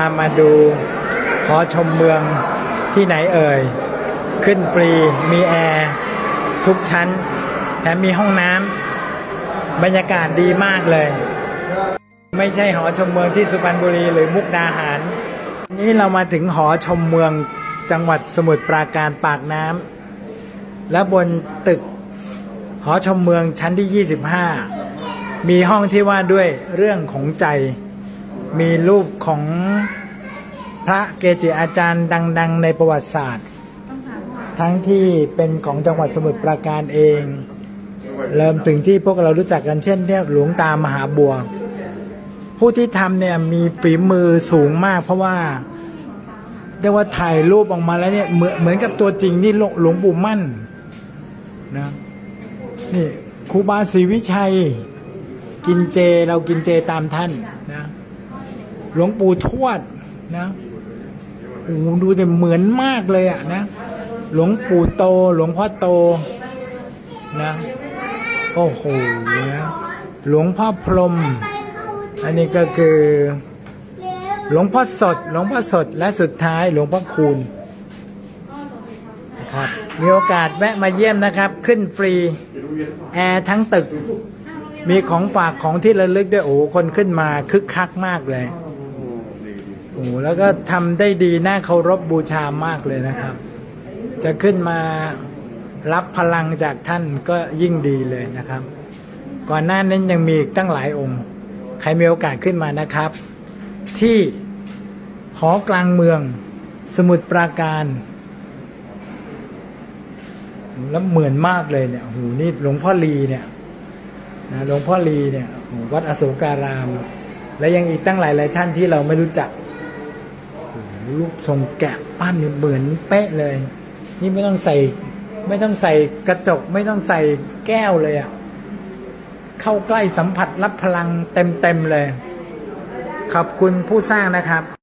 พามาดูหอชมเมืองที่ไหนเอ่ย ขึ้นฟรีมีแอร์ทุกชั้นแถมมีห้องน้ำบรรยากาศดีมากเลย ไม่ใช่หอชมเมืองที่สุพรรณบุรีหรือมุกดาหาร นี่เรามาถึงหอชมเมืองจังหวัดสมุทรปราการปากน้ำและบนตึกหอชมเมืองชั้นที่ 25 มีห้องที่ว่าด้วยเรื่องของใจ มีรูปของพระเกจิอาจารย์ดัง ๆ ในประวัติศาสตร์ ทั้งที่เป็นของจังหวัดสมุทรปราการเอง เริ่มถึงที่พวกเรารู้จักกันเช่นเนี่ยหลวงตามหาบัว ผู้ที่ทำเนี่ยมีฝีมือสูงมาก เพราะว่าเรียกว่าถ่ายรูปออกมาแล้วเนี่ยเหมือนเหมือนกับตัวจริงที่หลวงหลวงปู่มั่นนะนี่ครูบาศรีวิชัย กินเจเรากินเจตามท่านนะ หลวงปู่ทวดนะโอ้โหดูแต่เหมือนมากเลยอะนะหลวงปู่โต หลวงพ่อโตนะโอ้โหนะหลวงพ่อพรหมอันนี้ก็คือ หลวงพ่อสด หลวงพ่อสดและสุดท้ายหลวงพ่อคูณนะครับมีโอกาสแวะมาเยี่ยมนะครับ ขึ้นฟรีแอร์ทั้งตึก มีของฝากของที่ระลึกด้วยโอ้คนขึ้นมาคึกคักมากเลย อ้โหแล้วก็ทำได้ดีน่าเคารพบูชามากเลยนะครับ จะขึ้นมารับพลังจากท่านก็ยิ่งดีเลยนะครับ ก่อนหน้านั้นยังมีอีกตั้งหลายองค์ ใครมีโอกาสขึ้นมานะครับ ที่หอกลางเมือง สมุทรปราการแล้วเหมือนมากเลยเนี่ยโอ้โหนี่หลวงพ่อลีเนี่ยนะหลวงพ่อลีเนี่ยวัดอโศการาม และยังอีกตั้งหลายหลายท่านที่เราไม่รู้จัก รูปทรงแกะปั้นนี่เหมือนเป๊ะเลย นี่ไม่ต้องใส่ ไม่ต้องใส่กระจก ไม่ต้องใส่แก้วเลยอะเข้าใกล้สัมผัสรับพลังเต็มๆเลย ขอบคุณผู้สร้างนะครับ